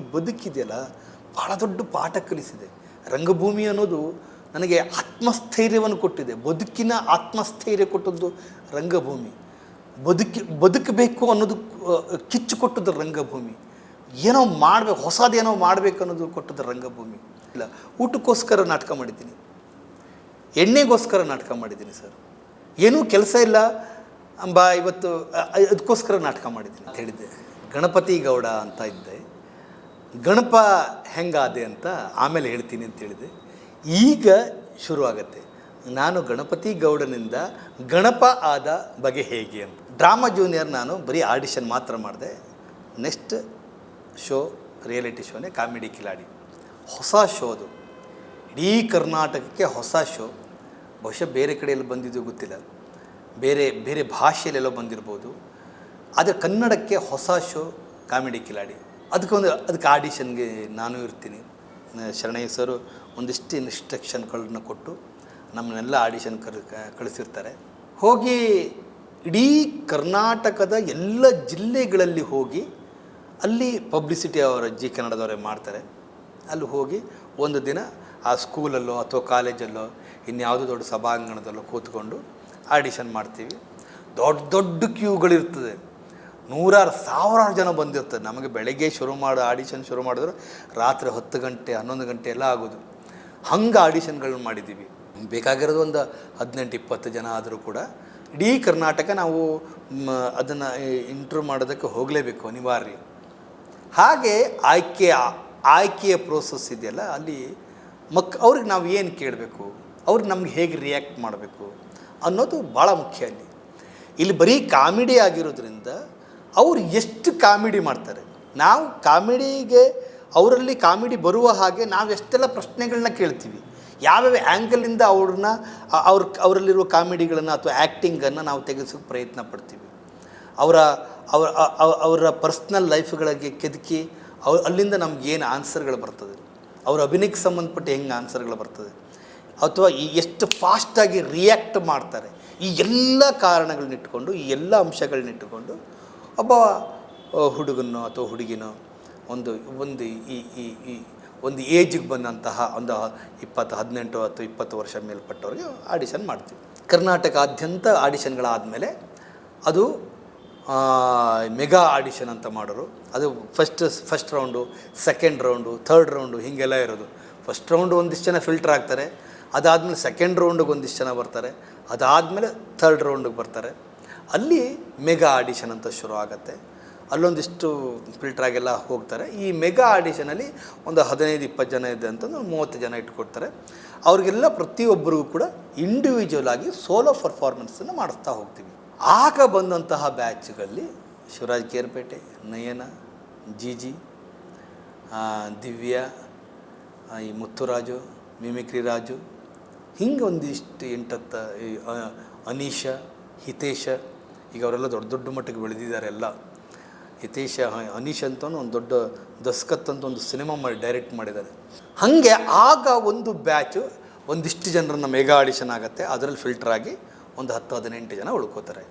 ಬದುಕಿದೆಯಲ್ಲ ಭಾಳ ದೊಡ್ಡ ಪಾಠ ಕಲಿಸಿದೆ. ರಂಗಭೂಮಿ ಅನ್ನೋದು ನನಗೆ ಆತ್ಮಸ್ಥೈರ್ಯವನ್ನು ಕೊಟ್ಟಿದೆ. ಬದುಕಿನ ಆತ್ಮಸ್ಥೈರ್ಯ ಕೊಟ್ಟದ್ದು ರಂಗಭೂಮಿ. ಬದುಕಿ, ಬದುಕಬೇಕು ಅನ್ನೋದು ಕಿಚ್ಚು ಕೊಟ್ಟದ್ದು ರಂಗಭೂಮಿ. ಏನೋ ಮಾಡಬೇಕು ಹೊಸದೇನೋ ಮಾಡಬೇಕು ಅನ್ನೋದು ಕೊಟ್ಟದ್ದು ರಂಗಭೂಮಿ. ಇಲ್ಲ, ಊಟಕ್ಕೋಸ್ಕರ ನಾಟಕ ಮಾಡಿದ್ದೀನಿ. ಎಣ್ಣೆಗೋಸ್ಕರ ನಾಟಕ ಮಾಡಿದ್ದೀನಿ ಸರ್. ಏನೂ ಕೆಲಸ ಇಲ್ಲ. ಅಂಬ, ಇವತ್ತು ಅದಕ್ಕೋಸ್ಕರ ನಾಟಕ ಮಾಡಿದ್ದೀನಿ ಅಂತ ಹೇಳಿದ್ದೆ. ಗಣಪತಿ ಗೌಡ ಅಂತ ಇದ್ದೆ. ಗಣಪ ಹೆಂಗಾದೆ ಅಂತ ಆಮೇಲೆ ಹೇಳ್ತೀನಿ ಅಂತ ಹೇಳಿದೆ. ಈಗ ಶುರುವಾಗತ್ತೆ. ನಾನು ಗಣಪತಿ ಗೌಡನಿಂದ ಗಣಪ ಆದ ಬಗೆ ಹೇಗೆ ಅಂತ. ಡ್ರಾಮಾ ಜೂನಿಯರ್ ನಾನು, ಬರೀ ಆಡಿಷನ್ ಮಾತ್ರ ಮಾಡಿದೆ. ನೆಕ್ಸ್ಟ್ ಶೋ, ರಿಯಾಲಿಟಿ ಶೋನೇ ಕಾಮಿಡಿ ಕಿಲಾಡಿ. ಹೊಸ ಶೋ ಅದು. ಇಡೀ ಕರ್ನಾಟಕಕ್ಕೆ ಹೊಸ ಶೋ. ಬಹುಶಃ ಬೇರೆ ಕಡೆಯಲ್ಲಿ ಬಂದಿದ್ದು ಗೊತ್ತಿಲ್ಲ. ಬೇರೆ ಬೇರೆ ಭಾಷೆಯಲ್ಲೆಲ್ಲೋ ಬಂದಿರ್ಬೋದು. ಆದರೆ ಕನ್ನಡಕ್ಕೆ ಹೊಸ ಶೋ ಕಾಮಿಡಿ ಕಿಲಾಡಿ. ಅದಕ್ಕೊಂದು, ಅದಕ್ಕೆ ಆಡಿಷನ್ಗೆ ನಾನು ಇರ್ತೀನಿ. ಶರಣಯ್ಯ ಸರು ಒಂದಿಷ್ಟು ಇನ್ಸ್ಟ್ರಕ್ಷನ್ಗಳನ್ನ ಕೊಟ್ಟು ನಮ್ಮನ್ನೆಲ್ಲ ಆಡಿಷನ್ ಕರ್, ಕಳಿಸಿರ್ತಾರೆ. ಹೋಗಿ ಇಡೀ ಕರ್ನಾಟಕದ ಎಲ್ಲ ಜಿಲ್ಲೆಗಳಲ್ಲಿ ಹೋಗಿ ಅಲ್ಲಿ ಪಬ್ಲಿಸಿಟಿ ಅವರ ಜಿ ಕನ್ನಡದವರೇ ಮಾಡ್ತಾರೆ. ಅಲ್ಲಿ ಹೋಗಿ ಒಂದು ದಿನ ಆ ಸ್ಕೂಲಲ್ಲೋ ಅಥವಾ ಕಾಲೇಜಲ್ಲೋ ಇನ್ಯಾವುದೋ ದೊಡ್ಡ ಸಭಾಂಗಣದಲ್ಲೋ ಕೂತ್ಕೊಂಡು ಆಡಿಷನ್ ಮಾಡ್ತೀವಿ. ದೊಡ್ಡ ದೊಡ್ಡ ಕ್ಯೂಗಳಿರ್ತದೆ. ನೂರಾರು ಸಾವಿರಾರು ಜನ ಬಂದಿರ್ತದೆ ನಮಗೆ ಬೆಳಗ್ಗೆ ಶುರು ಮಾಡೋ ಆಡಿಷನ್ ಶುರು ಮಾಡಿದ್ರೆ ರಾತ್ರಿ ಹತ್ತು ಗಂಟೆ, ಹನ್ನೊಂದು ಗಂಟೆ ಎಲ್ಲ ಆಗೋದು. ಹಂಗೆ ಆಡಿಷನ್ಗಳನ್ನ ಮಾಡಿದ್ದೀವಿ. ಬೇಕಾಗಿರೋದು ಒಂದು ಹದಿನೆಂಟು, ಇಪ್ಪತ್ತು ಜನ ಆದರೂ ಕೂಡ ಇಡೀ ಕರ್ನಾಟಕ ನಾವು ಅದನ್ನು ಇಂಟ್ರೂ ಮಾಡೋದಕ್ಕೆ ಹೋಗಲೇಬೇಕು, ಅನಿವಾರ್ಯ. ಹಾಗೆ ಆಯ್ಕೆ, ಆಯ್ಕೆಯ ಪ್ರೋಸೆಸ್ ಇದೆಯಲ್ಲ, ಅಲ್ಲಿ ಮಕ್, ಅವ್ರಿಗೆ ನಾವು ಏನು ಕೇಳಬೇಕು? ಅವ್ರು ನಮ್ಗೆ ಹೇಗೆ ರಿಯಾಕ್ಟ್ ಮಾಡಬೇಕು ಅನ್ನೋದು ಭಾಳ ಮುಖ್ಯ ಅಲ್ಲಿ. ಇಲ್ಲಿ ಬರೀ ಕಾಮಿಡಿ ಆಗಿರೋದ್ರಿಂದ ಅವ್ರು ಎಷ್ಟು ಕಾಮಿಡಿ ಮಾಡ್ತಾರೆ? ನಾವು ಕಾಮಿಡಿಗೆ, ಅವರಲ್ಲಿ ಕಾಮಿಡಿ ಬರುವ ಹಾಗೆ ನಾವು ಎಷ್ಟೆಲ್ಲ ಪ್ರಶ್ನೆಗಳನ್ನ ಕೇಳ್ತೀವಿ. ಯಾವ್ಯಾವ ಆ್ಯಂಗಲಿಂದ ಅವ್ರನ್ನ ಅವ್ರ, ಅವರಲ್ಲಿರುವ ಕಾಮಿಡಿಗಳನ್ನು ಅಥವಾ ಆ್ಯಕ್ಟಿಂಗನ್ನು ನಾವು ತೆಗೆಸೋಕ್ಕೆ ಪ್ರಯತ್ನ ಪಡ್ತೀವಿ. ಅವರ ಅವರ ಅವರ ಪರ್ಸ್ನಲ್ ಲೈಫ್ಗಳಿಗೆ ಕೆದಕಿ, ಅವ, ಅಲ್ಲಿಂದ ನಮ್ಗೆ ಏನು ಆನ್ಸರ್ಗಳು ಬರ್ತದೆ? ಅವ್ರ ಅಭಿನಯಕ್ಕೆ ಸಂಬಂಧಪಟ್ಟ ಹೆಂಗೆ ಆನ್ಸರ್ಗಳು ಬರ್ತದೆ? ಅಥವಾ ಈ ಎಷ್ಟು ಫಾಸ್ಟಾಗಿ ರಿಯಾಕ್ಟ್ ಮಾಡ್ತಾರೆ? ಈ ಎಲ್ಲ ಕಾರಣಗಳನ್ನಿಟ್ಕೊಂಡು ಈ ಎಲ್ಲ ಅಂಶಗಳನ್ನಿಟ್ಟುಕೊಂಡು ಒಬ್ಬ ಹುಡುಗನೋ ಅಥವಾ ಹುಡುಗಿನೋ ಒಂದು ಒಂದು ಈ ಈ ಈ, ಒಂದು ಏಜಿಗೆ ಬಂದಂತಹ ಒಂದು ಇಪ್ಪತ್ತು, ಹದಿನೆಂಟು ಅಥವಾ ಇಪ್ಪತ್ತು ವರ್ಷ ಮೇಲ್ಪಟ್ಟವ್ರಿಗೆ ಆಡಿಷನ್ ಮಾಡ್ತೀವಿ. ಕರ್ನಾಟಕಾದ್ಯಂತ ಆಡಿಷನ್ಗಳಾದಮೇಲೆ ಅದು ಮೆಗಾ ಆಡಿಷನ್ ಅಂತ ಮಾಡೋರು. ಅದು first first round second round third round ಹೀಗೆಲ್ಲ ಇರೋದು. ಫಸ್ಟ್ ರೌಂಡು ಒಂದಿಷ್ಟು ಜನ ಫಿಲ್ಟರ್ ಆಗ್ತಾರೆ. ಅದಾದಮೇಲೆ ಸೆಕೆಂಡ್ ರೌಂಡಿಗೆ ಒಂದಿಷ್ಟು ಜನ ಬರ್ತಾರೆ. ಅದಾದಮೇಲೆ ಥರ್ಡ್ ರೌಂಡಿಗೆ ಬರ್ತಾರೆ. ಅಲ್ಲಿ ಮೆಗಾ ಆಡಿಷನ್ ಅಂತ ಶುರು ಆಗುತ್ತೆ. ಅಲ್ಲೊಂದಿಷ್ಟು ಫಿಲ್ಟ್ರಾಗೆಲ್ಲ ಹೋಗ್ತಾರೆ. ಈ ಮೆಗಾ ಆಡಿಷನಲ್ಲಿ ಒಂದು ಹದಿನೈದು, ಇಪ್ಪತ್ತು ಜನ ಇದೆ ಅಂತಂದ್ರೆ ಮೂವತ್ತು ಜನ ಇಟ್ಕೊಡ್ತಾರೆ. ಅವ್ರಿಗೆಲ್ಲ ಪ್ರತಿಯೊಬ್ಬರಿಗೂ ಕೂಡ ಇಂಡಿವಿಜುವಲ್ ಆಗಿ ಸೋಲೋ ಪರ್ಫಾರ್ಮೆನ್ಸನ್ನು ಮಾಡಿಸ್ತಾ ಹೋಗ್ತೀವಿ. ಆಗ ಬಂದಂತಹ ಬ್ಯಾಚ್ಗಳಲ್ಲಿ ಶಿವರಾಜ್ ಕೇರ್ಪೇಟೆ, ನಯನ, ಜಿಜಿ ಜಿ ದಿವ್ಯಾ ಈ ಮುತ್ತುರಾಜು, ಮಿಮಿಕ್ರಿ ರಾಜು, ಹಿಂಗೆ ಒಂದಿಷ್ಟು ಎಂಟತ್ತ ಅನೀಶ, ಹಿತೇಶ ಈಗ ಅವರೆಲ್ಲ ದೊಡ್ಡ ದೊಡ್ಡ ಮಟ್ಟಕ್ಕೆ ಬೆಳೆದಿದ್ದಾರೆ ಎಲ್ಲ. ಹಿತೇಶ ಅನೀಶ್ ಅಂತ ಒಂದು ದೊಡ್ಡ ದಸ್ಕತ್ ಅಂತ ಒಂದು ಸಿನಿಮಾ ಮಾಡಿ, ಡೈರೆಕ್ಟ್ ಮಾಡಿದ್ದಾರೆ. ಹಾಗೆ ಆಗ ಒಂದು ಬ್ಯಾಚು ಒಂದಿಷ್ಟು ಜನರನ್ನ ಮೆಗಾ ಆಡಿಷನ್ ಆಗುತ್ತೆ, ಅದರಲ್ಲಿ ಫಿಲ್ಟರ್ ಆಗಿ ಒಂದು ಹತ್ತು ಹದಿನೆಂಟು ಜನ ಉಳ್ಕೋತಾರೆ.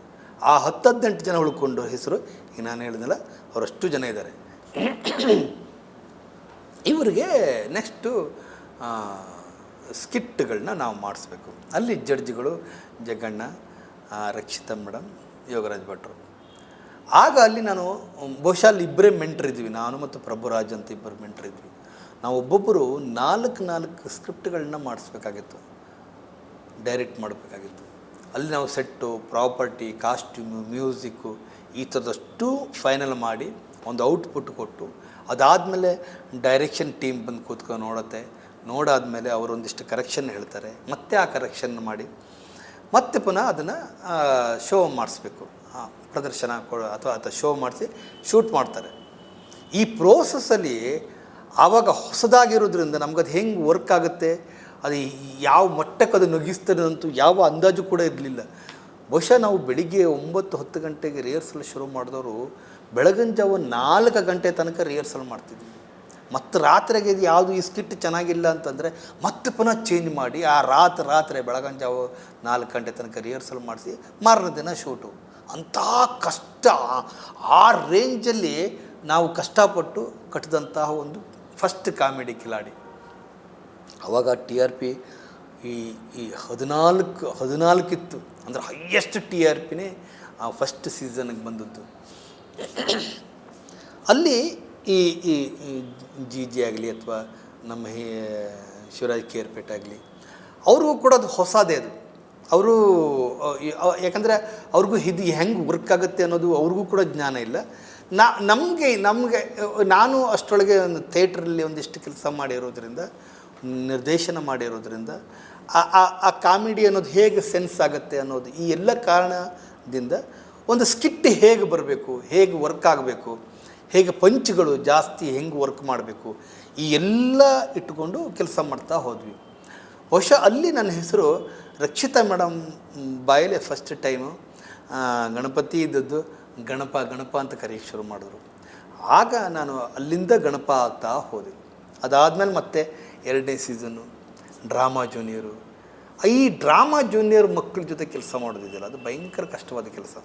ಆ ಹತ್ತು ಹದಿನೆಂಟು ಜನ ಉಳ್ಕೊಂಡು ಹೆಸರು, ಈಗ ನಾನು ಹೇಳಿದ್ನಲ್ಲ, ಅವರಷ್ಟು ಜನ ಇದ್ದಾರೆ. ಇವರಿಗೆ ನೆಕ್ಸ್ಟು ಸ್ಕಿಟ್ಗಳನ್ನ ನಾವು ಮಾಡಿಸ್ಬೇಕು. ಅಲ್ಲಿ ಜಡ್ಜ್ಗಳು ಜಗ್ಗಣ್ಣ ರಕ್ಷಿತಾ ಮೇಡಮ್ ಯೋಗರಾಜ್ ಭಟ್ರು. ಆಗ ಅಲ್ಲಿ ನಾನು, ಬಹುಶಃ ಅಲ್ಲಿ ಇಬ್ಬರೇ ಮೆಂಟ್ರ್ ಇದ್ವಿ. ನಾನು ಮತ್ತು ಪ್ರಭುರಾಜ್ ಅಂತ ಇಬ್ಬರು ಮೆಂಟ್ರ್ ಇದ್ವಿ. ನಾವು ಒಬ್ಬೊಬ್ಬರು ನಾಲ್ಕು ನಾಲ್ಕು ಸ್ಕ್ರಿಪ್ಟ್ಗಳನ್ನ ಮಾಡಿಸ್ಬೇಕಾಗಿತ್ತು. ಡೈರೆಕ್ಟ್ ಮಾಡಬೇಕಾಗಿತ್ತು. ಅಲ್ಲಿ ನಾವು ಸೆಟ್ಟು ಪ್ರಾಪರ್ಟಿ ಕಾಸ್ಟ್ಯೂಮು ಮ್ಯೂಸಿಕ್ಕು ಈ ಥರದಷ್ಟು ಫೈನಲ್ ಮಾಡಿ ಒಂದು ಔಟ್ಪುಟ್ ಕೊಟ್ಟು, ಅದಾದಮೇಲೆ ಡೈರೆಕ್ಷನ್ ಟೀಮ್ ಬಂದು ಕೂತ್ಕೊಂಡು ನೋಡುತ್ತೆ. ನೋಡಾದಮೇಲೆ ಅವರೊಂದಿಷ್ಟು ಕರೆಕ್ಷನ್ ಹೇಳ್ತಾರೆ. ಮತ್ತೆ ಆ ಕರೆಕ್ಷನ್ ಮಾಡಿ ಮತ್ತೆ ಪುನಃ ಅದನ್ನು ಶೋ ಮಾಡಿಸ್ಬೇಕು. ಪ್ರದರ್ಶನ ಕೊಡ, ಅಥವಾ ಅಥವಾ ಶೋ ಮಾಡಿಸಿ ಶೂಟ್ ಮಾಡ್ತಾರೆ. ಈ ಪ್ರೋಸೆಸ್ಸಲ್ಲಿ ಆವಾಗ ಹೊಸದಾಗಿರೋದ್ರಿಂದ ನಮಗದು ಹೆಂಗೆ ವರ್ಕ್ ಆಗುತ್ತೆ, ಅದು ಯಾವ ಮಟ್ಟಕ್ಕೆ ಅದು ನುಗ್ಗಿಸ್ತದೆ ಅಂತೂ ಯಾವ ಅಂದಾಜು ಕೂಡ ಇರಲಿಲ್ಲ. ಬಹುಶಃ ನಾವು ಬೆಳಿಗ್ಗೆ ಒಂಬತ್ತು ಹತ್ತು ಗಂಟೆಗೆ ರಿಹರ್ಸಲ್ ಶುರು ಮಾಡಿದವರು ಬೆಳಗಿನ ಜಾವ ನಾಲ್ಕು ಗಂಟೆ ತನಕ ರಿಹರ್ಸಲ್ ಮಾಡ್ತಿದ್ವಿ. ಮತ್ತು ರಾತ್ರಿಗೆ ಇದು ಯಾವುದು ಈ ಸ್ಕಿಟ್ ಚೆನ್ನಾಗಿಲ್ಲ ಅಂತಂದರೆ ಮತ್ತೆ ಪುನಃ ಚೇಂಜ್ ಮಾಡಿ ಆ ರಾತ್ರಿ ರಾತ್ರಿ ಬೆಳಗಿನ ಜಾವ ನಾಲ್ಕು ಗಂಟೆ ತನಕ ರಿಹರ್ಸಲ್ ಮಾಡಿಸಿ ಮಾರನೇ ದಿನ ಶೂಟು ಅಂಥ ಕಷ್ಟ. ಆ- ರೇಂಜಲ್ಲಿ ನಾವು ಕಷ್ಟಪಟ್ಟು ಕಟ್ಟಿದಂತಹ ಒಂದು ಫಸ್ಟ್ ಕಾಮಿಡಿ ಕಿಲಾಡಿ. ಅವಾಗ ಟಿ ಆರ್ ಪಿ ಈ ಈ ಹದಿನಾಲ್ಕು ಹದಿನಾಲ್ಕಿತ್ತು ಅಂದರೆ ಹೈಯೆಸ್ಟ್ ಟಿ ಆರ್ ಪಿನೇ ಆ ಫಸ್ಟ್ ಸೀಸನ್ಗೆ ಬಂದದ್ದು. ಅಲ್ಲಿ ಈ ಈ ಜಿ ಜಿ ಆಗಲಿ ಅಥವಾ ನಮ್ಮ ಹೇ, ಶಿವರಾಜ್ ಕೇರ್ಪೇಟ್ ಆಗಲಿ, ಅವ್ರಿಗೂ ಕೂಡ ಅದು ಹೊಸದೇ ಅದು. ಅವರು ಯಾಕಂದರೆ ಅವ್ರಿಗೂ ಇದು ಹೆಂಗೆ ವರ್ಕ್ ಆಗುತ್ತೆ ಅನ್ನೋದು ಅವ್ರಿಗೂ ಕೂಡ ಜ್ಞಾನ ಇಲ್ಲ. ನಾ, ನಮಗೆ ನಮಗೆ ನಾನು ಅಷ್ಟರೊಳಗೆ ಒಂದು ಥಿಯೇಟ್ರಲ್ಲಿ ಒಂದಿಷ್ಟು ಕೆಲಸ ಮಾಡಿರೋದ್ರಿಂದ, ನಿರ್ದೇಶನ ಮಾಡಿರೋದ್ರಿಂದ, ಆ- ಆ ಕಾಮಿಡಿ ಅನ್ನೋದು ಹೇಗೆ ಸೆನ್ಸ್ ಆಗುತ್ತೆ ಅನ್ನೋದು ಈ ಎಲ್ಲ ಕಾರಣದಿಂದ ಒಂದು ಸ್ಕಿಟ್ ಹೇಗೆ ಬರಬೇಕು, ಹೇಗೆ ವರ್ಕ್ ಆಗಬೇಕು ಹೇಗೆ ಪಂಚ್ಗಳು ಜಾಸ್ತಿ ಹೆಂಗೆ ವರ್ಕ್ ಮಾಡಬೇಕು, ಈ ಎಲ್ಲ ಇಟ್ಟುಕೊಂಡು ಕೆಲಸ ಮಾಡ್ತಾ ಹೋದ್ವಿ. ಬಹುಶಃ ಅಲ್ಲಿ ನನ್ನ ಹೆಸರು ರಕ್ಷಿತಾ ಮೇಡಮ್ ಬಾಯಲ್ಲಿ ಫಸ್ಟ್ ಟೈಮು ಗಣಪತಿ ಇದ್ದದ್ದು ಗಣಪ ಗಣಪ ಅಂತ ಕರೆಯೋಕ್ಕೆ ಶುರು ಮಾಡಿದ್ರು. ಆಗ ನಾನು ಅಲ್ಲಿಂದ ಗಣಪ ಆಗ್ತಾ ಹೋದೆ. ಅದಾದಮೇಲೆ ಮತ್ತೆ ಎರಡನೇ ಸೀಸನ್ನು ಡ್ರಾಮಾ ಜೂನಿಯರು ಈ ಡ್ರಾಮಾ ಜೂನಿಯರ್ ಮಕ್ಕಳ ಜೊತೆ ಕೆಲಸ ಮಾಡೋದಿದೆಯಲ್ಲ, ಅದು ಭಯಂಕರ ಕಷ್ಟವಾದ ಕೆಲಸ.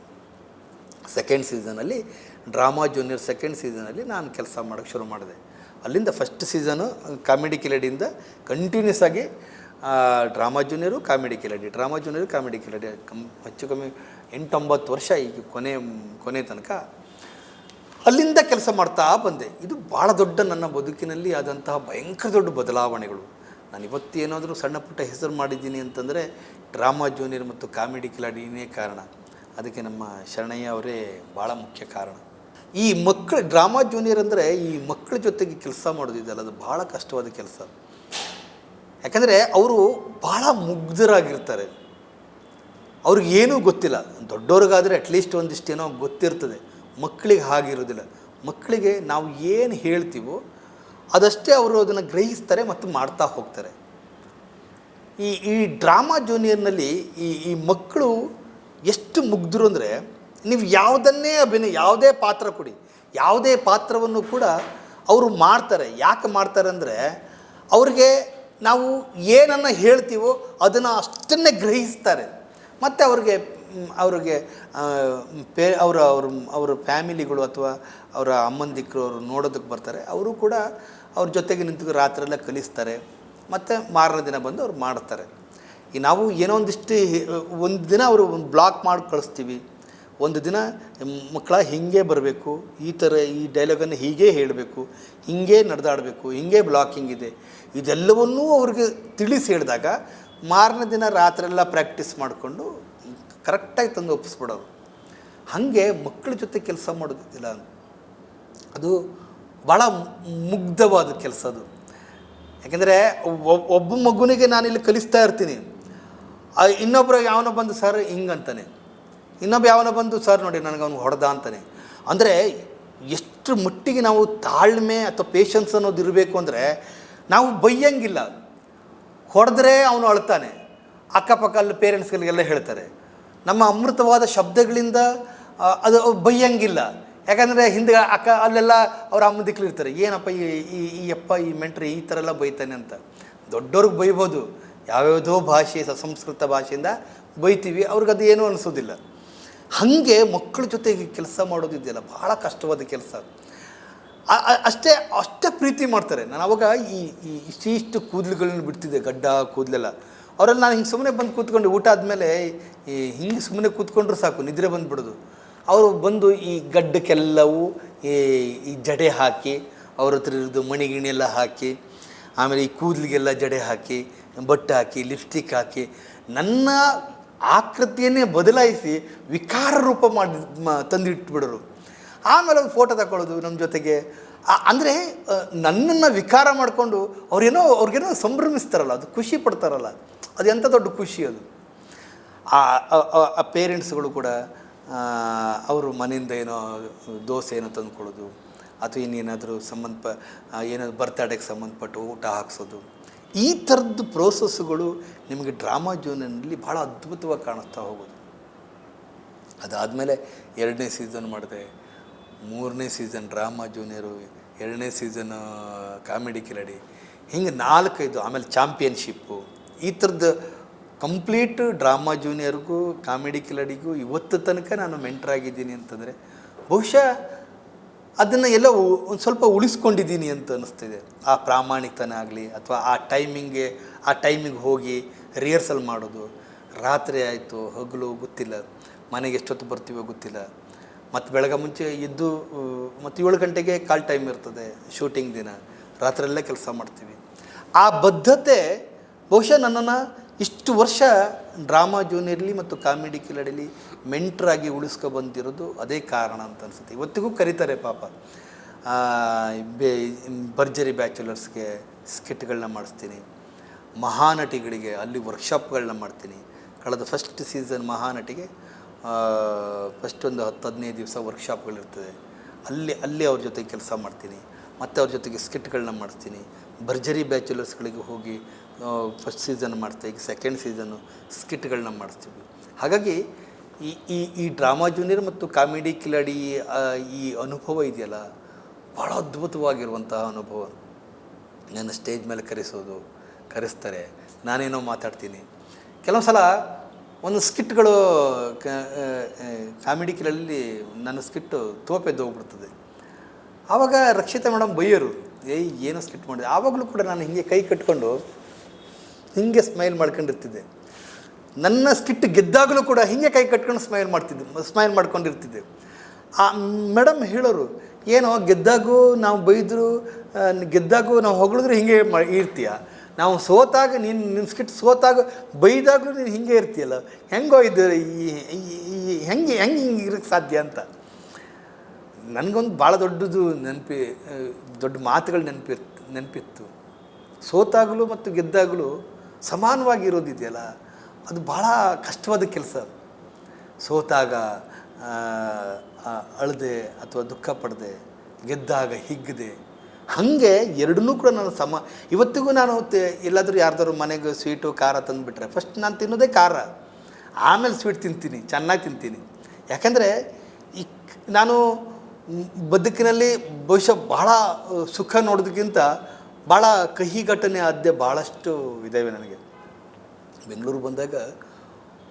ಸೆಕೆಂಡ್ ಸೀಸನಲ್ಲಿ ಡ್ರಾಮಾ ಜೂನಿಯರ್ ಸೆಕೆಂಡ್ ಸೀಸನಲ್ಲಿ ನಾನು ಕೆಲಸ ಮಾಡೋಕ್ಕೆ ಶುರು ಮಾಡಿದೆ. ಅಲ್ಲಿಂದ ಫಸ್ಟ್ ಸೀಸನು ಕಾಮಿಡಿ ಕಿಲಡಿಯಿಂದ ಕಂಟಿನ್ಯೂಸ್ ಆಗಿ drama junior comedy Kiladi drama junior comedy Kiladi come, ಹೆಚ್ಚು ಕಮ್ಮಿ ಎಂಟೊಂಬತ್ತು ವರ್ಷ ಈಗ ಕೊನೆ ಕೊನೆ ತನಕ ಅಲ್ಲಿಂದ ಕೆಲಸ ಮಾಡ್ತಾ ಬಂದೆ. ಇದು ಭಾಳ ದೊಡ್ಡ ನನ್ನ ಬದುಕಿನಲ್ಲಿ ಆದಂತಹ ಭಯಂಕರ ದೊಡ್ಡ ಬದಲಾವಣೆಗಳು. ನಾನು ಇವತ್ತೇನಾದರೂ ಸಣ್ಣ ಪುಟ್ಟ ಹೆಸರು ಮಾಡಿದ್ದೀನಿ ಅಂತಂದರೆ ಡ್ರಾಮಾ ಜೂನಿಯರ್ ಮತ್ತು ಕಾಮಿಡಿ ಕಿಲಾಡಿನೇ ಕಾರಣ. ಅದಕ್ಕೆ ನಮ್ಮ ಶರಣಯ್ಯ ಅವರೇ ಭಾಳ ಮುಖ್ಯ ಕಾರಣ. ಈ ಮಕ್ಕಳು ಡ್ರಾಮಾ ಜೂನಿಯರ್ ಅಂದರೆ ಈ ಮಕ್ಕಳ ಜೊತೆಗೆ ಕೆಲಸ ಮಾಡೋದಿದೆಯಲ್ಲ ಅದು ಭಾಳ ಕಷ್ಟವಾದ ಕೆಲಸ. ಯಾಕಂದರೆ ಅವರು ಭಾಳ ಮುಗ್ಧರಾಗಿರ್ತಾರೆ. ಅವ್ರಿಗೆ ಏನೂ ಗೊತ್ತಿಲ್ಲ. ದೊಡ್ಡವ್ರಿಗಾದರೆ ಅಟ್ಲೀಸ್ಟ್ ಒಂದಿಷ್ಟೇನೋ ಗೊತ್ತಿರ್ತದೆ. ಮಕ್ಕಳಿಗೆ ಹಾಗಿರೋದಿಲ್ಲ. ಮಕ್ಕಳಿಗೆ ನಾವು ಏನು ಹೇಳ್ತೀವೋ ಅದಷ್ಟೇ ಅವರು ಅದನ್ನು ಗ್ರಹಿಸ್ತಾರೆ ಮತ್ತು ಮಾಡ್ತಾ ಹೋಗ್ತಾರೆ. ಈ ಈ ಡ್ರಾಮಾ ಜೂನಿಯರ್ನಲ್ಲಿ ಈ ಈ ಮಕ್ಕಳು ಎಷ್ಟು ಮುಗ್ಧರು ಅಂದರೆ ನೀವು ಯಾವುದನ್ನೇ ಅಭಿನಯ, ಯಾವುದೇ ಪಾತ್ರ ಕೊಡಿ, ಯಾವುದೇ ಪಾತ್ರವನ್ನು ಕೂಡ ಅವರು ಮಾಡ್ತಾರೆ. ಯಾಕೆ ಮಾಡ್ತಾರೆ ಅಂದರೆ ಅವ್ರಿಗೆ ನಾವು ಏನನ್ನು ಹೇಳ್ತೀವೋ ಅದನ್ನು ಅಷ್ಟನ್ನೇ ಗ್ರಹಿಸ್ತಾರೆ. ಮತ್ತು ಅವ್ರಿಗೆ ಅವ್ರಿಗೆ ಪೇ, ಅವರ, ಅವ್ರ, ಅವರ ಫ್ಯಾಮಿಲಿಗಳು ಅಥವಾ ಅವರ ಅಮ್ಮಂದಿಕ್ಕರು ಅವರು ನೋಡೋದಕ್ಕೆ ಬರ್ತಾರೆ. ಅವರು ಕೂಡ ಅವ್ರ ಜೊತೆಗೆ ನಿಂತು ರಾತ್ರೆಲ್ಲ ಕಲಿಸ್ತಾರೆ. ಮತ್ತು ಮಾರನೇ ದಿನ ಬಂದು ಅವ್ರು ಮಾಡ್ತಾರೆ. ಈ ನಾವು ಏನೋ ಒಂದಿಷ್ಟು ಒಂದು ದಿನ ಅವರು ಒಂದು ಬ್ಲಾಕ್ ಮಾಡಿ ಕಳಿಸ್ತೀವಿ. ಒಂದು ದಿನ ಮಕ್ಕಳ ಹೀಗೆ ಬರಬೇಕು, ಈ ಥರ ಈ ಡೈಲಾಗನ್ನು ಹೀಗೆ ಹೇಳಬೇಕು, ಹೀಗೆ ನಡೆದಾಡಬೇಕು, ಹೀಗೆ ಬ್ಲಾಕಿಂಗ್ ಇದೆ. ಇದೆಲ್ಲವನ್ನೂ ಅವ್ರಿಗೆ ತಿಳಿಸಿ ಹೇಳಿದಾಗ ಮಾರನೇ ದಿನ ರಾತ್ರೆಲ್ಲ ಪ್ರಾಕ್ಟೀಸ್ ಮಾಡಿಕೊಂಡು ಕರೆಕ್ಟಾಗಿ ತಂದು ಒಪ್ಪಿಸ್ಬಿಡೋರು. ಹಾಗೆ ಮಕ್ಕಳ ಜೊತೆ ಕೆಲಸ ಮಾಡೋದಿಲ್ಲ ಅದು ಭಾಳ ಮುಗ್ಧವಾದ ಕೆಲಸ ಅದು. ಯಾಕೆಂದರೆ ಒಬ್ಬ ಮಗುನಿಗೆ ನಾನಿಲ್ಲಿ ಕಲಿಸ್ತಾ ಇರ್ತೀನಿ. ಇನ್ನೊಬ್ಬರು ಯಾವನೋ ಬಂದು, ಸರ್ ಹಿಂಗಂತಾನೆ ಇನ್ನೊಬ್ಬ ಯಾವನೋ ಬಂದು, ಸರ್, ನೋಡಿ, ನನಗೆ ಅವ್ನು ಹೊಡೆದ ಅಂತಾನೆ. ಅಂದರೆ ಎಷ್ಟು ಮಟ್ಟಿಗೆ ನಾವು ತಾಳ್ಮೆ ಅಥವಾ ಪೇಷನ್ಸ್ ಅನ್ನೋದು ಇರಬೇಕು ಅಂದರೆ ನಾವು ಬೈಯಂಗಿಲ್ಲ ಹೊಡೆದ್ರೆ ಅವನು ಅಳ್ತಾನೆ. ಅಕ್ಕಪಕ್ಕ ಅಲ್ಲಿ ಪೇರೆಂಟ್ಸ್ಗಳಿಗೆಲ್ಲ ಹೇಳ್ತಾರೆ. ನಮ್ಮ ಅಮೃತವಾದ ಶಬ್ದಗಳಿಂದ ಅದು ಬೈಯಂಗಿಲ್ಲ ಯಾಕಂದರೆ ಹಿಂದೆ ಅಕ್ಕ ಅಲ್ಲೆಲ್ಲ ಅವ್ರ ಅಮ್ಮ ದಿಕ್ಲು ಇರ್ತಾರೆ ಏನಪ್ಪ ಈ ಈ ಈ ಅಪ್ಪ, ಈ ಮೆಂಟ್ರಿ ಈ ಥರ ಎಲ್ಲ ಬೈತಾನೆ ಅಂತ. ದೊಡ್ಡವ್ರಿಗೆ ಬೈಬೋದು. ಯಾವ್ಯಾವುದೋ ಭಾಷೆ ಸಂಸ್ಕೃತ ಭಾಷೆಯಿಂದ ಬೈತೀವಿ ಅವ್ರಿಗೆ ಅದು ಏನೂ ಅನಿಸೋದಿಲ್ಲ. ಹಾಗೆ ಮಕ್ಕಳ ಜೊತೆಗೆ ಕೆಲಸ ಮಾಡೋದಿದೆಯಲ್ಲ ಭಾಳ ಕಷ್ಟವಾದ ಕೆಲಸ. ಅಷ್ಟೇ ಅಷ್ಟೇ ಪ್ರೀತಿ ಮಾಡ್ತಾರೆ. ನಾನು ಅವಾಗ ಈ ಈ ಇಷ್ಟಿಷ್ಟು ಕೂದಲುಗಳನ್ನ ಬಿಡ್ತಿದ್ದೆ, ಗಡ್ಡ, ಕೂದಲೆಲ್ಲ. ಅವರೆಲ್ಲ ನಾನು ಹಿಂಗೆ ಸುಮ್ಮನೆ ಬಂದು ಕೂತ್ಕೊಂಡು, ಊಟ ಆದಮೇಲೆ ಈ ಹಿಂಗೆ ಸುಮ್ಮನೆ ಕೂತ್ಕೊಂಡ್ರು ಸಾಕು, ನಿದ್ರೆ ಬಂದುಬಿಡೋದು. ಅವರು ಬಂದು ಈ ಗಡ್ಡಕ್ಕೆಲ್ಲವೂ ಈ ಈ ಜಡೆ ಹಾಕಿ, ಅವ್ರ ಹತ್ರ ಇರೋದು ಮಣಿಗಿಣಿ ಎಲ್ಲ ಹಾಕಿ, ಆಮೇಲೆ ಈ ಕೂದಲಿಗೆಲ್ಲ ಜಡೆ ಹಾಕಿ ಬಟ್ಟೆ ಹಾಕಿ ಲಿಪ್ಸ್ಟಿಕ್ ಹಾಕಿ ನನ್ನ ಆಕೃತಿಯನ್ನೇ ಬದಲಾಯಿಸಿ ವಿಕಾರ ರೂಪ ಮಾಡಿ ತಂದಿಟ್ಬಿಡೋರು. ಆಮೇಲೆ ಒಂದು ಫೋಟೋ ತಗೊಳ್ಳೋದು ನಮ್ಮ ಜೊತೆಗೆ. ಅಂದರೆ ನನ್ನನ್ನು ವಿಕಾರ ಮಾಡಿಕೊಂಡು ಅವ್ರೇನೋ, ಅವ್ರಿಗೇನೋ ಸಂಭ್ರಮಿಸ್ತಾರಲ್ಲ, ಅದು ಖುಷಿ ಪಡ್ತಾರಲ್ಲ. ಅದು ಎಂಥ ದೊಡ್ಡ ಖುಷಿ ಅದು. ಆ ಪೇರೆಂಟ್ಸ್ಗಳು ಕೂಡ ಅವರು ಮನೆಯಿಂದ ಏನೋ ದೋಸೆ ಏನೋ ತಂದುಕೊಡೋದು, ಅಥವಾ ಇನ್ನೇನಾದರೂ ಸಂಬಂಧಪ ಏನಾದರೂ ಬರ್ತಡೇಗೆ ಸಂಬಂಧಪಟ್ಟು ಊಟ ಹಾಕ್ಸೋದು. ಈ ಥರದ್ದು ಪ್ರೋಸೆಸ್ಗಳು ನಿಮಗೆ ಡ್ರಾಮಾ ಜೋನಲ್ಲಿ ಭಾಳ ಅದ್ಭುತವಾಗಿ ಕಾಣಿಸ್ತಾ ಹೋಗೋದು. ಅದಾದಮೇಲೆ ಎರಡನೇ ಸೀಸನ್ ಮಾಡಿದೆ, ಮೂರನೇ ಸೀಸನ್ ಡ್ರಾಮಾ ಜೂನಿಯರು ಎರಡನೇ ಸೀಸನ್ ಕಾಮಿಡಿ ಕಿಲಡಿ, ಹಿಂಗೆ ನಾಲ್ಕೈದು, ಆಮೇಲೆ ಚಾಂಪಿಯನ್ಶಿಪ್ಪು ಈ ಥರದ್ದು ಕಂಪ್ಲೀಟ್ ಡ್ರಾಮಾ ಜೂನಿಯರ್ಗೂ ಕಾಮಿಡಿ ಕಿಲಾಡಿಗೂ ಇವತ್ತು ತನಕ ನಾನು ಮೆಂಟ್ರಾಗಿದ್ದೀನಿ ಅಂತಂದರೆ ಬಹುಶಃ ಅದನ್ನು ಎಲ್ಲ ಒಂದು ಸ್ವಲ್ಪ ಉಳಿಸ್ಕೊಂಡಿದ್ದೀನಿ ಅಂತ ಅನ್ನಿಸ್ತಿದೆ ಆ ಪ್ರಾಮಾಣಿಕತನ ಆಗಲಿ ಅಥವಾ ಆ ಟೈಮಿಂಗ್ಗೆ, ಆ ಟೈಮಿಗೆ ಹೋಗಿ ರಿಹರ್ಸಲ್ ಮಾಡೋದು. ರಾತ್ರಿ ಆಯಿತು, ಹಗಲು ಗೊತ್ತಿಲ್ಲ. ಮನೆಗೆ ಎಷ್ಟೊತ್ತು ಬರ್ತೀವೋ ಗೊತ್ತಿಲ್ಲ. ಮತ್ತು ಬೆಳಗ್ಗೆ ಮುಂಚೆ ಎದ್ದು ಮತ್ತು ಏಳು ಗಂಟೆಗೆ ಕಾಲ್ ಟೈಮ್ ಇರ್ತದೆ ಶೂಟಿಂಗ್ ದಿನ. ರಾತ್ರಿಯಲ್ಲೇ ಕೆಲಸ ಮಾಡ್ತೀವಿ. ಆ ಬದ್ಧತೆ ಬಹುಶಃ ನನ್ನನ್ನು ಇಷ್ಟು ವರ್ಷ ಡ್ರಾಮಾ ಜೂನಿಯರ್ಲಿ ಮತ್ತು ಕಾಮಿಡಿ ಕಿಲಡಿಲಿ ಮೆಂಟ್ರಾಗಿ ಉಳಿಸ್ಕೊ ಬಂದಿರೋದು ಅದೇ ಕಾರಣ ಅಂತ ಅನ್ಸುತ್ತೆ. ಇವತ್ತಿಗೂ ಕರೀತಾರೆ ಪಾಪ. ಬೇ, ಭರ್ಜರಿ ಬ್ಯಾಚುಲರ್ಸ್ಗೆ ಸ್ಕಿಟ್ಗಳನ್ನ ಮಾಡಿಸ್ತೀನಿ. ಮಹಾನಟಿಗಳಿಗೆ ಅಲ್ಲಿ ವರ್ಕ್ಶಾಪ್ಗಳನ್ನ ಮಾಡ್ತೀನಿ. ಕಳೆದ ಫಸ್ಟ್ ಸೀಸನ್ ಮಹಾನಟಿಗೆ ಫಸ್ಟ್ ಒಂದು ಹತ್ತು, ಹದಿನೈದು ದಿವಸ ವರ್ಕ್ಶಾಪ್ಗಳಿರ್ತದೆ ಅಲ್ಲಿ ಅಲ್ಲಿ ಅವ್ರ ಜೊತೆ ಕೆಲಸ ಮಾಡ್ತೀನಿ. ಮತ್ತು ಅವ್ರ ಜೊತೆಗೆ ಸ್ಕಿಟ್ಗಳನ್ನ ಮಾಡಿಸ್ತೀನಿ. ಭರ್ಜರಿ ಬ್ಯಾಚುಲರ್ಸ್ಗಳಿಗೆ ಹೋಗಿ ಫಸ್ಟ್ ಸೀಸನ್ ಮಾಡ್ತೀವಿ ಈಗ ಸೆಕೆಂಡ್ ಸೀಸನ್ನು ಸ್ಕಿಟ್ಗಳನ್ನ ಮಾಡಿಸ್ತೀವಿ ಹಾಗಾಗಿ ಈ ಈ ಈ ಡ್ರಾಮಾ ಜೂನಿಯರ್ ಮತ್ತು ಕಾಮಿಡಿ ಕಿಲಾಡಿ ಈ ಅನುಭವ ಇದೆಯಲ್ಲ ಭಾಳ ಅದ್ಭುತವಾಗಿರುವಂತಹ ಅನುಭವ. ನನ್ನ ಸ್ಟೇಜ್ ಮೇಲೆ ಕರೆಸೋದು, ಕರೆಸ್ತಾರೆ. ನಾನೇನೋ ಮಾತಾಡ್ತೀನಿ. ಕೆಲವು ಸಲ ಒಂದು ಸ್ಕಿಟ್ಗಳು ಕಾಮಿಡಿ ಕಿಲಲ್ಲಿ ನನ್ನ ಸ್ಕಿಟ್ಟು ತೋಪೆದ್ದು ಹೋಗ್ಬಿಡ್ತದೆ. ಆವಾಗ ರಕ್ಷಿತಾ ಮೇಡಮ್ ಬೈಯರು, ಏಯ್, ಏನೋ ಸ್ಕಿಟ್ ಮಾಡಿದೆ. ಆವಾಗಲೂ ಕೂಡ ನಾನು ಹೀಗೆ ಕೈ ಕಟ್ಕೊಂಡು ಹಿಂಗೆ ಸ್ಮೈಲ್ ಮಾಡ್ಕೊಂಡಿರ್ತಿದ್ದೆ. ನನ್ನ ಸ್ಕಿಟ್ ಗೆದ್ದಾಗಲೂ ಕೂಡ ಹಿಂಗೆ ಕೈ ಕಟ್ಕೊಂಡು ಸ್ಮೈಲ್ ಮಾಡ್ತಿದ್ದೆ, ಸ್ಮೈಲ್ ಮಾಡ್ಕೊಂಡಿರ್ತಿದ್ದೆ. ಆ ಮೇಡಮ್ ಹೇಳೋರು, ಏನೋ ಗೆದ್ದಾಗೂ ನಾವು ಬೈದರು ಗೆದ್ದಾಗೂ ನಾವು ಹೊಗಳಿದ್ರು ಹಿಂಗೆ ಇರ್ತೀಯ? ನಾವು ಸೋತಾಗ ನೀನು ನಿನ್ನ ಸ್ಕಿಟ್ ಸೋತಾಗ ಬೈದಾಗಲೂ ನೀನು ಹಿಂಗೆ ಇರ್ತೀಯಲ್ಲ? ಹೆಂಗೋ ಇದು ಹೆಂಗೆ ಹೆಂಗೆ ಹಿಂಗೆ ಇರೋಕ್ಕೆ ಸಾಧ್ಯ ಅಂತ? ನನಗೊಂದು ಭಾಳ ದೊಡ್ಡದು ನೆನಪಿ ದೊಡ್ಡ ಮಾತುಗಳು ನೆನಪಿರ್ತ, ನೆನಪಿತ್ತು. ಸೋತಾಗಲೂ ಮತ್ತು ಗೆದ್ದಾಗಲೂ ಸಮಾನವಾಗಿ ಇರೋದಿದೆಯಲ್ಲ ಅದು ಭಾಳ ಕಷ್ಟವಾದ ಕೆಲಸ. ಸೋತಾಗ ಅಳದೆ ಅಥವಾ ದುಃಖ ಪಡದೆ, ಗೆದ್ದಾಗ ಹಿಗ್ಗದೆ ಹಾಗೆ ಎರಡನ್ನೂ ಕೂಡ ನಾನು ಸಮ, ಇವತ್ತಿಗೂ ನಾನು ಎಲ್ಲಾದರೂ ಯಾರ್ದಾದ್ರು ಮನೆಗೆ ಸ್ವೀಟು, ಖಾರ ತಂದುಬಿಟ್ರೆ ಫಸ್ಟ್ ನಾನು ತಿನ್ನೋದೇ ಖಾರ. ಆಮೇಲೆ ಸ್ವೀಟ್ ತಿಂತೀನಿ, ಚೆನ್ನಾಗಿ ತಿಂತೀನಿ. ಯಾಕಂದರೆ ಈ ನಾನು ಬದುಕಿನಲ್ಲಿ ಬಹುಶಃ ಬಹಳ ಸುಖ ನೋಡೋದಕ್ಕಿಂತ ಭಾಳ ಕಹಿ ಘಟನೆ ಆದ್ಯ ಭಾಳಷ್ಟು ಇದ್ದಾವೆ ನನಗೆ. ಬೆಂಗಳೂರು ಬಂದಾಗ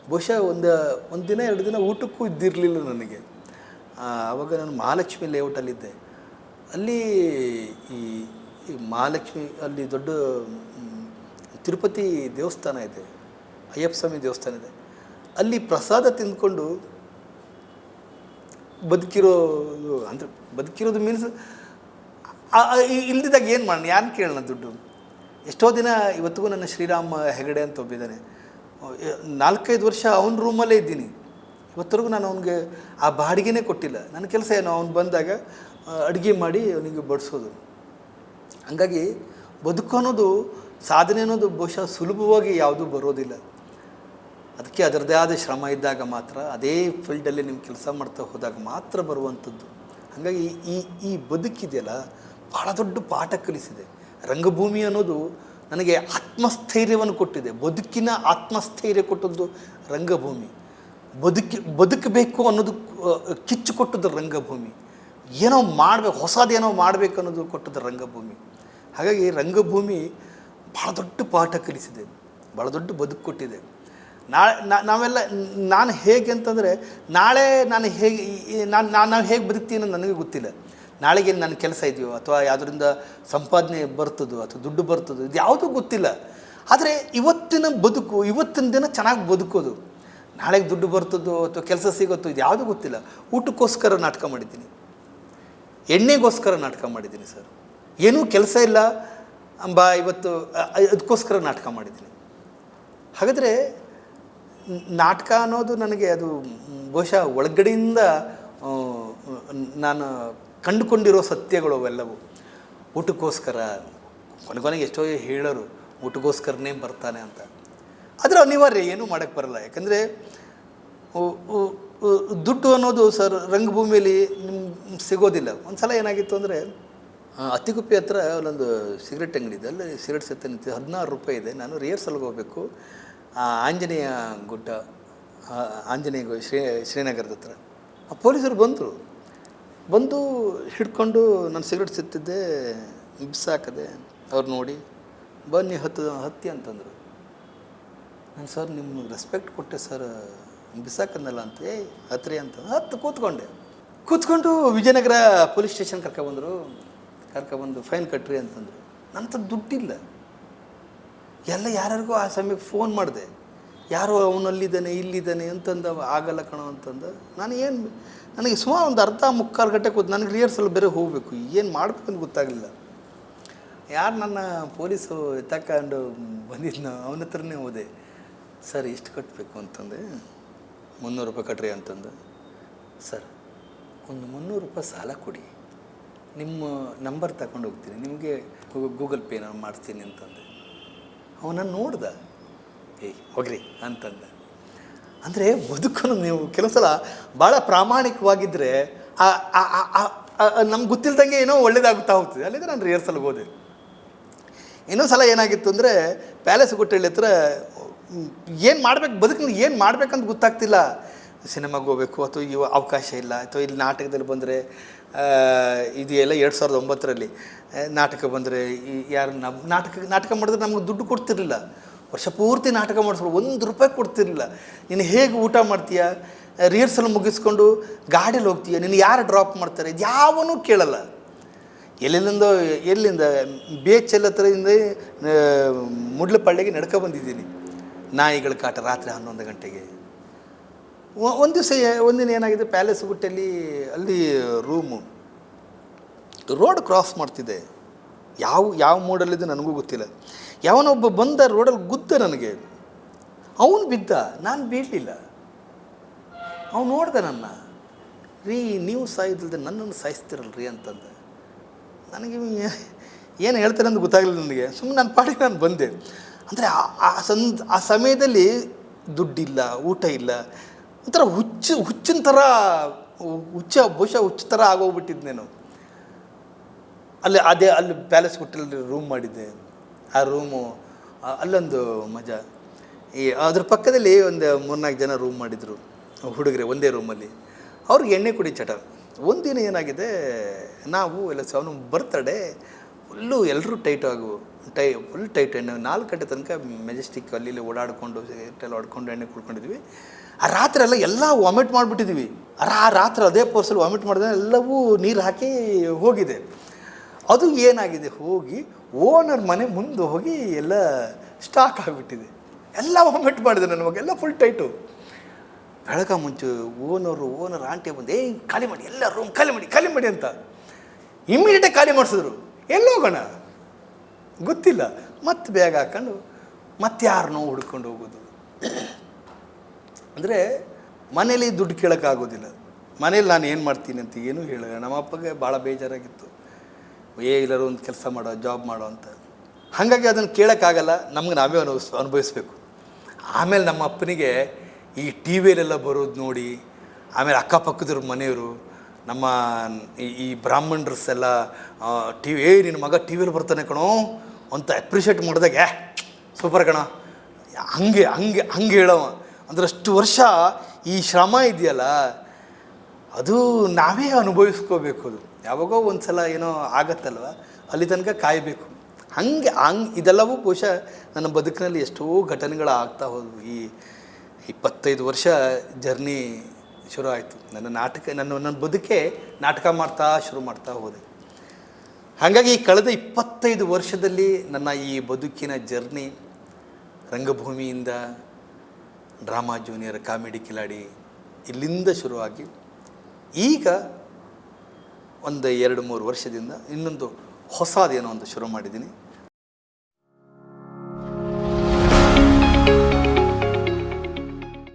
ಬಹುಶಃ ಒಂದು ಒಂದು ದಿನ, ಎರಡು ದಿನ ಊಟಕ್ಕೂ ಇದ್ದಿರಲಿಲ್ಲ ನನಗೆ. ಆವಾಗ ನಾನು ಮಹಾಲಕ್ಷ್ಮಿ ಲೇಔಟಲ್ಲಿದ್ದೆ ಅಲ್ಲಿ ಈ ಈ ಮಹಾಲಕ್ಷ್ಮಿ, ಅಲ್ಲಿ ದೊಡ್ಡ ತಿರುಪತಿ ದೇವಸ್ಥಾನ ಇದೆ. ಅಯ್ಯಪ್ಪ ಸ್ವಾಮಿ ದೇವಸ್ಥಾನ ಇದೆ. ಅಲ್ಲಿ ಪ್ರಸಾದ ತಿಂದ್ಕೊಂಡು ಬದುಕಿರೋದು ಅಂದರೆ ಬದುಕಿರೋದು ಮೀನ್ಸ್ ಇಲ್ದಿದ್ದಾಗ ಏನು ಮಾಡೋಣ ಯಾರು ಕೇಳೋಣ ದುಡ್ಡು? ಎಷ್ಟೋ ದಿನ ಇವತ್ತಿಗೂ ನನ್ನ ಶ್ರೀರಾಮ ಹೆಗಡೆ ಅಂತ ಒಬ್ಬಿದ್ದಾನೆ. ನಾಲ್ಕೈದು ವರ್ಷ ಅವನ ರೂಮಲ್ಲೇ ಇದ್ದೀನಿ. ಇವತ್ತರೆಗೂ ನಾನು ಅವನಿಗೆ ಆ ಬಾಡಿಗೆನೇ ಕೊಟ್ಟಿಲ್ಲ. ನನ್ನ ಕೆಲಸ ಏನು? ಅವ್ನು ಬಂದಾಗ ಅಡುಗೆ ಮಾಡಿ ಅವನಿಗೆ ಬಡಿಸೋದು. ಹಂಗಾಗಿ ಬದುಕು ಅನ್ನೋದು, ಸಾಧನೆ ಅನ್ನೋದು ಬಹುಶಃ ಸುಲಭವಾಗಿ ಯಾವುದೂ ಬರೋದಿಲ್ಲ. ಅದಕ್ಕೆ ಅದರದೇ ಆದ ಶ್ರಮ ಇದ್ದಾಗ ಮಾತ್ರ, ಅದೇ ಫೀಲ್ಡಲ್ಲಿ ನಿಮ್ಮ ಕೆಲಸ ಮಾಡ್ತಾ ಹೋದಾಗ ಮಾತ್ರ ಬರುವಂಥದ್ದು. ಹಾಗಾಗಿ ಈ ಈ ಬದುಕಿದೆಯಲ್ಲ ಭಾಳ ದೊಡ್ಡ ಪಾಠ ಕಲಿಸಿದೆ. ರಂಗಭೂಮಿ ಅನ್ನೋದು ನನಗೆ ಆತ್ಮಸ್ಥೈರ್ಯವನ್ನು ಕೊಟ್ಟಿದೆ. ಬದುಕಿನ ಆತ್ಮಸ್ಥೈರ್ಯ ಕೊಟ್ಟದ್ದು ರಂಗಭೂಮಿ. ಬದುಕಿ, ಬದುಕಬೇಕು ಅನ್ನೋದು ಕಿಚ್ಚು ಕೊಟ್ಟದ್ದು ರಂಗಭೂಮಿ. ಏನೋ ಮಾಡಬೇಕು ಹೊಸದೇನೋ ಮಾಡಬೇಕು ಅನ್ನೋದು ಕೊಟ್ಟದ್ದು ರಂಗಭೂಮಿ. ಹಾಗಾಗಿ ರಂಗಭೂಮಿ ಭಾಳ ದೊಡ್ಡ ಪಾಠ ಕಲಿಸಿದೆ. ಭಾಳ ದೊಡ್ಡ ಬದುಕು ಕೊಟ್ಟಿದೆ. ನಾಳೆ ನಾವೆಲ್ಲ, ನಾನು ಹೇಗೆ ಅಂತಂದರೆ ನಾಳೆ ನಾನು ಹೇಗೆ ನಾನು ನಾನು ಹೇಗೆ ಬದುಕ್ತೀನಿ ನನಗೆ ಗೊತ್ತಿಲ್ಲ. ನಾಳೆಗೆ ನನ್ನ ಕೆಲಸ ಇದೆಯೋ ಅಥವಾ ಯಾವುದರಿಂದ ಸಂಪಾದನೆ ಬರ್ತದೋ ಅಥವಾ ದುಡ್ಡು ಬರ್ತದೋ, ಇದು ಯಾವುದೂ ಗೊತ್ತಿಲ್ಲ. ಆದರೆ ಇವತ್ತಿನ ಬದುಕು, ಇವತ್ತಿನ ದಿನ ಚೆನ್ನಾಗಿ ಬದುಕೋದು. ನಾಳೆಗೆ ದುಡ್ಡು ಬರ್ತದೋ ಅಥವಾ ಕೆಲಸ ಸಿಗುತ್ತೋ, ಇದು ಯಾವುದೂ ಗೊತ್ತಿಲ್ಲ. ಊಟಕ್ಕೋಸ್ಕರ ನಾಟಕ ಮಾಡಿದ್ದೀನಿ. ಎಣ್ಣೆಗೋಸ್ಕರ ನಾಟಕ ಮಾಡಿದ್ದೀನಿ ಸರ್. ಏನೂ ಕೆಲಸ ಇಲ್ಲ. ಅಂಬ, ಇವತ್ತು ಅದಕ್ಕೋಸ್ಕರ ನಾಟಕ ಮಾಡಿದ್ದೀನಿ. ಹಾಗಾದರೆ ನಾಟಕ ಅನ್ನೋದು ನನಗೆ ಅದು ಬಹುಶಃ ಒಳಗಡೆಯಿಂದ ನಾನು ಕಂಡುಕೊಂಡಿರೋ ಸತ್ಯಗಳು ಅವೆಲ್ಲವೂ. ಊಟಕ್ಕೋಸ್ಕರ ಕೊನೆ ಕೊನೆಗೆ ಎಷ್ಟೋ ಹೇಳೋರು ಊಟಕ್ಕೋಸ್ಕರನೇ ಬರ್ತಾನೆ ಅಂತ. ಆದರೆ ಅನಿವಾರ್ಯ ಏನೂ ಮಾಡೋಕ್ಕೆ ಬರಲ್ಲ. ಯಾಕಂದರೆ ದುಡ್ಡು ಅನ್ನೋದು ಸರ್ ರಂಗಭೂಮಿಯಲ್ಲಿ ನಿಮ್ಗೆ ಸಿಗೋದಿಲ್ಲ. ಒಂದು ಸಲ ಏನಾಗಿತ್ತು ಅಂದರೆ ಅತ್ತಿಗುಪ್ಪಿ ಹತ್ರ ಅಲ್ಲೊಂದು ಸಿಗರೆಟ್ ಅಂಗಡಿ ಇದೆ. ಅಲ್ಲಿ ಸಿಗರೆಟ್ ಸತ್ತ ನಿಂತಿದೆ. ಹದಿನಾರು ರೂಪಾಯಿ ಇದೆ. ನಾನು ರಿಹರ್ಸಲ್ಗೆ ಹೋಗಬೇಕು. ಆಂಜನೇಯ ಗುಡ್ಡ ಆಂಜನೇಯ ಶ್ರೀ, ಶ್ರೀನಗರದ ಹತ್ರ. ಆ, ಪೊಲೀಸರು ಬಂದರು. ಬಂದು ಹಿಡ್ಕೊಂಡು ನಾನು ಸಿಗರೆಟ್ ಸಿತ್ತಿದ್ದೆ ಬಿಸಾಕದೆ ಅವ್ರು ನೋಡಿ, ಬನ್ನಿ ಹತ್ತು, ಹತ್ತಿ ಅಂತಂದರು. ನಾನು ಸರ್ ನಿಮ್ಗೆ ರೆಸ್ಪೆಕ್ಟ್ ಕೊಟ್ಟೆ ಸರ್ ಬಿಸಾಕಂದಲ್ಲ ಅಂತ. ಏಯ್ ಹತ್ರಿ ಅಂತ. ಹತ್ತು ಕೂತ್ಕೊಂಡೆ. ಕೂತ್ಕೊಂಡು ವಿಜಯನಗರ ಪೊಲೀಸ್ ಸ್ಟೇಷನ್ ಕರ್ಕೊಬಂದರು ಕರ್ಕೊಬಂದು ಫೈನ್ ಕಟ್ಟ್ರಿ ಅಂತಂದರು. ನನ್ನ ದುಡ್ಡಿಲ್ಲ. ಎಲ್ಲ ಯಾರ್ಯಾರಿಗೂ ಆ ಸಮಯಕ್ಕೆ ಫೋನ್ ಮಾಡಿದೆ. ಯಾರೋ ಅವನಲ್ಲಿದ್ದಾನೆ, ಇಲ್ಲಿದ್ದಾನೆ ಅಂತಂದ, ಆಗಲ್ಲ ಕಣೋ ಅಂತಂದ. ನಾನು ಏನು ನನಗೆ ಸುಮಾರು ಒಂದು ಅರ್ಧ ಮುಕ್ಕಾಲು ಗಂಟೆ ಕೂತು ನನಗೆ ರಿಹರ್ಸಲ್ ಬೇರೆ ಹೋಗಬೇಕು. ಏನು ಮಾಡ್ಬೇಕಂತ ಗೊತ್ತಾಗಲಿಲ್ಲ. ಯಾರು ನನ್ನ ಪೊಲೀಸು ತಕೊಂಡು ಬಂದಿದ್ನೋ ಅವನ ಹತ್ರನೇ ಹೋದೆ. ಸರ್, ಇಷ್ಟು ಕಟ್ಟಬೇಕು ಅಂತಂದೆ. ಮುನ್ನೂರು ರೂಪಾಯಿ ಕಟ್ರಿ ಅಂತಂದು. ಸರ್, ಒಂದು ಮುನ್ನೂರು ರೂಪಾಯಿ ಸಾಲ ಕೊಡಿ. ನಿಮ್ಮ ನಂಬರ್ ತಗೊಂಡು ಹೋಗ್ತೀನಿ. ನಿಮಗೆ ಗೂಗಲ್ ಪೇ ನಾನು ಮಾಡ್ತೀನಿ ಅಂತಂದೆ. ಅವನನ್ನು ನೋಡ್ದ. ಏಯ್, ಹೋಗ್ರಿ ಅಂತಂದ. ಅಂದರೆ ಬದುಕನ್ನು ನೀವು ಕೆಲವು ಸಲ ಭಾಳ ಪ್ರಾಮಾಣಿಕವಾಗಿದ್ದರೆ ನಮ್ಗೆ ಗೊತ್ತಿಲ್ದಂಗೆ ಏನೋ ಒಳ್ಳೇದಾಗುತ್ತಾ ಹೋಗ್ತದೆ. ಅಲ್ಲಿಂದ ನಾನು ರಿಹರ್ಸಲ್ಗೆ ಹೋದೆ. ಇನ್ನೊಂದು ಸಲ ಏನಾಗಿತ್ತು ಅಂದರೆ ಪ್ಯಾಲೇಸ್ ಗುಟ್ಟಳ್ಳಿ ಹತ್ರ ಏನು ಮಾಡ್ಬೇಕು ಬದುಕಿನ ಏನು ಮಾಡ್ಬೇಕಂತ ಗೊತ್ತಾಗ್ತಿಲ್ಲ. ಸಿನಿಮಾಗೆ ಹೋಗ್ಬೇಕು, ಅಥವಾ ಇವ ಅವಕಾಶ ಇಲ್ಲ, ಅಥವಾ ಇಲ್ಲಿ ನಾಟಕದಲ್ಲಿ ಬಂದರೆ ಇದು ಎಲ್ಲ ಎರಡು ಸಾವಿರದ ಒಂಬತ್ತರಲ್ಲಿ, ನಾಟಕ ಬಂದರೆ ಈ ಯಾರು ನಮ್ಮ ನಾಟಕ ನಾಟಕ ಮಾಡಿದ್ರೆ ನಮ್ಗೆ ದುಡ್ಡು ಕೊಡ್ತಿರ್ಲಿಲ್ಲ. ವರ್ಷ ಪೂರ್ತಿ ನಾಟಕ ಮಾಡಿಸ್ಬೋದು ಒಂದು ರೂಪಾಯಿ ಕೊಡ್ತಿರಲಿಲ್ಲ. ನೀನು ಹೇಗೆ ಊಟ ಮಾಡ್ತೀಯ? ರಿಹರ್ಸಲ್ ಮುಗಿಸ್ಕೊಂಡು ಗಾಡಿಯಲ್ಲಿ ಹೋಗ್ತೀಯ? ನೀನು ಯಾರು ಡ್ರಾಪ್ ಮಾಡ್ತಾರೆ? ಯಾವನೂ ಕೇಳಲ್ಲ. ಎಲ್ಲೆಲ್ಲಿಂದ ಎಲ್ಲಿಂದ? ಬೇಚೆಲ್ಲ ಹತ್ರದಿಂದ ಮುಡ್ಲಪಳ್ಳಿಗೆ ನಡ್ಕೊ ಬಂದಿದ್ದೀನಿ. ನಾಯಿಗಳ ಕಾಟ ರಾತ್ರಿ ಹನ್ನೊಂದು ಗಂಟೆಗೆ. ಒಂದು ದಿವಸ ಒಂದಿನ ಏನಾಗಿದೆ? ಪ್ಯಾಲೇಸ್ ಗುಟ್ಟಲ್ಲಿ, ಅಲ್ಲಿ ರೂಮು ರೋಡ್ ಕ್ರಾಸ್ ಮಾಡ್ತಿದ್ದೆ ಯಾವ ಯಾವ ಮೂಡಲ್ಲಿದೆ ನನಗೂ ಗೊತ್ತಿಲ್ಲ. ಯಾವನೊಬ್ಬ ಬಂದ ರೋಡಲ್ಲಿ ಗುದ್ದ ನನಗೆ. ಅವನು ಬಿದ್ದ, ನಾನು ಬೀಳಲಿಲ್ಲ. ಅವನು ನೋಡ್ದ ನನ್ನ, ರೀ ನೀವು ಸಾಯೋದಿಲ್ಲದೆ ನನ್ನನ್ನು ಸಾಯಿಸ್ತಿರಲ್ರಿ ಅಂತಂದ. ನನಗೆ ಏನು ಹೇಳ್ತಾರೆ ಅಂತ ಗೊತ್ತಾಗಲಿಲ್ಲ ನನಗೆ. ಸುಮ್ಮನೆ ನಾನು ಪಾಡಿಗೆ ನಾನು ಬಂದೆ. ಅಂದರೆ ಆ ಸಂದ್, ಆ ಸಮಯದಲ್ಲಿ ದುಡ್ಡಿಲ್ಲ, ಊಟ ಇಲ್ಲ. ಒಂಥರ ಹುಚ್ಚು, ಹುಚ್ಚಿನ ಥರ, ಹುಚ್ಚ, ಬಹುಶಃ ಹುಚ್ಚು ಥರ ಆಗೋಗ್ಬಿಟ್ಟಿದ್ದು ನಾನು. ಅಲ್ಲಿ ಅದೇ, ಅಲ್ಲಿ ಪ್ಯಾಲೇಸ್ ಹೋಟೆಲಲ್ಲಿ ರೂಮ್ ಮಾಡಿದ್ದೆ. ಆ ರೂಮು ಅಲ್ಲೊಂದು ಮಜಾ. ಈ ಅದ್ರ ಪಕ್ಕದಲ್ಲಿ ಒಂದು ಮೂರ್ನಾಲ್ಕು ಜನ ರೂಮ್ ಮಾಡಿದರು, ಹುಡುಗರೆ ಒಂದೇ ರೂಮಲ್ಲಿ. ಅವ್ರಿಗೆ ಎಣ್ಣೆ ಕುಡಿ ಚಟ. ಒಂದಿನ ಏನಾಗಿದೆ, ನಾವು ಎಲ್ಲ ಅವನು ಬರ್ತಡೆ ಫುಲ್ಲು ಎಲ್ಲರೂ ಟೈಟ್ ಆಗು, ಟೈ, ಫುಲ್ ಟೈಟ್ ಎಣ್ಣೆ, ನಾಲ್ಕು ಗಂಟೆ ತನಕ ಮೆಜೆಸ್ಟಿಕ್ ಅಲ್ಲಿ ಓಡಾಡಿಕೊಂಡು ಎಲ್ಲ ಹೊಡ್ಕೊಂಡು ಎಣ್ಣೆ ಕುಡ್ಕೊಂಡಿದ್ವಿ. ಆ ರಾತ್ರಿ ಎಲ್ಲ ಎಲ್ಲ ವಾಮಿಟ್ ಮಾಡಿಬಿಟ್ಟಿದ್ವಿ. ಆ ರಾತ್ರಿ ಅದೇ ಪೋರ್ಸಲ್ಲಿ ವಾಮಿಟ್ ಮಾಡಿದ್ರೆ ಎಲ್ಲವೂ ನೀರು ಹಾಕಿ ಹೋಗಿದೆ. ಅದು ಏನಾಗಿದೆ? ಹೋಗಿ ಓನರ್ ಮನೆ ಮುಂದೆ ಹೋಗಿ ಎಲ್ಲ ಸ್ಟಾಕ್ ಆಗಿಬಿಟ್ಟಿದೆ. ಎಲ್ಲ ವಾಮಿಟ್ ಮಾಡಿದೆ ನನ್ನ ಮಗ, ಎಲ್ಲ ಫುಲ್ ಟೈಟು ಬೆಳಕ ಮುಂಚೆ ಓನರು, ಓನರ್, ಆಂಟಿ ಬಂದು, ಏಯ್, ಖಾಲಿ ಮಾಡಿ, ಎಲ್ಲ ರೂಮ್ ಖಾಲಿ ಮಾಡಿ ಖಾಲಿ ಮಾಡಿ ಅಂತ ಇಮ್ಮಿಡಿಯೇಟಾಗಿ ಖಾಲಿ ಮಾಡಿಸಿದ್ರು. ಎಲ್ಲೋಗೋಣ ಗೊತ್ತಿಲ್ಲ. ಮತ್ತೆ ಬ್ಯಾಗ್ ಹಾಕ್ಕೊಂಡು ಮತ್ತೆ ಯಾರನ್ನೋ ಹುಡ್ಕೊಂಡು ಹೋಗೋದು. ಅಂದರೆ ಮನೇಲಿ ದುಡ್ಡು ಕೇಳೋಕ್ಕಾಗೋದಿಲ್ಲ. ಮನೇಲಿ ನಾನು ಏನು ಮಾಡ್ತೀನಿ ಅಂತ ಏನೂ ಹೇಳಲ್ಲ. ನಮ್ಮ ಅಪ್ಪಗೆ ಭಾಳ ಬೇಜಾರಾಗಿತ್ತು. ಏ ಇಲ್ಲರೂ ಒಂದು ಕೆಲಸ ಮಾಡೋ ಜಾಬ್ ಮಾಡೋ ಅಂತ. ಹಾಗಾಗಿ ಅದನ್ನು ಕೇಳೋಕ್ಕಾಗಲ್ಲ ನಮ್ಗೆ ನಾವೇ ಅನುಭವಿಸ್ ಅನುಭವಿಸ್ಬೇಕು. ಆಮೇಲೆ ನಮ್ಮ ಅಪ್ಪನಿಗೆ ಈ ಟಿ ವಿಯಲ್ಲೆಲ್ಲ ಬರೋದು ನೋಡಿ ಆಮೇಲೆ ಅಕ್ಕಪಕ್ಕದವ್ರ ಮನೆಯವರು ನಮ್ಮ ಈ- ಬ್ರಾಹ್ಮಣರ್ಸ್ ಎಲ್ಲ ಟಿ ವಿ ಏ ನಿನ್ನ ಮಗ ಟಿ ವಿಲಿ ಬರ್ತಾನೆ ಕಣೋ ಅಂತ ಅಪ್ರಿಷಿಯೇಟ್ ಮಾಡಿದಾಗ "ಏ, ಸೂಪರ್ ಕಣ. ಹಂಗೆ ಹಂಗೆ ಹಂಗೆ ಹೇಳವ. ಅಂದ್ರೆ ಅಷ್ಟು ವರ್ಷ ಈ ಶ್ರಮ ಇದೆಯಲ್ಲ ಅದು ನಾವೇ ಅನುಭವಿಸ್ಕೋಬೇಕು ಅದು. ಯಾವಾಗೋ ಒಂದು ಸಲ ಏನೋ ಆಗತ್ತಲ್ವ? ಅಲ್ಲಿ ತನಕ ಕಾಯಬೇಕು. ಹಂಗೆ ಹಂಗೆ ಇದೆಲ್ಲವೂ ಬಹುಶಃ ನನ್ನ ಬದುಕಿನಲ್ಲಿ ಎಷ್ಟೋ ಘಟನೆಗಳು ಆಗ್ತಾ ಹೋದವು ಈ ಇಪ್ಪತ್ತೈದು ವರ್ಷ ಜರ್ನಿ ಶುರು ಆಯಿತು. ನನ್ನ ನಾಟಕ, ನನ್ನ ನನ್ನ ಬದುಕೆ ನಾಟಕ ಮಾಡ್ತಾ ಶುರು ಮಾಡ್ತಾ ಹೋದೆ. ಹಾಗಾಗಿ ಕಳೆದ ಇಪ್ಪತ್ತೈದು ವರ್ಷದಲ್ಲಿ ನನ್ನ ಈ ಬದುಕಿನ ಜರ್ನಿ ರಂಗಭೂಮಿಯಿಂದ ಡ್ರಾಮಾ ಜೂನಿಯರ್ ಕಾಮಿಡಿ ಕಿಲಾಡಿ ಇಲ್ಲಿಂದ ಶುರುವಾಗಿ ಈಗ ಒಂದು ಎರಡು ಮೂರು ವರ್ಷದಿಂದ ಇನ್ನೊಂದು ಹೊಸದೇನೋ ಒಂದು ಶುರು ಮಾಡಿದ್ದೀನಿ.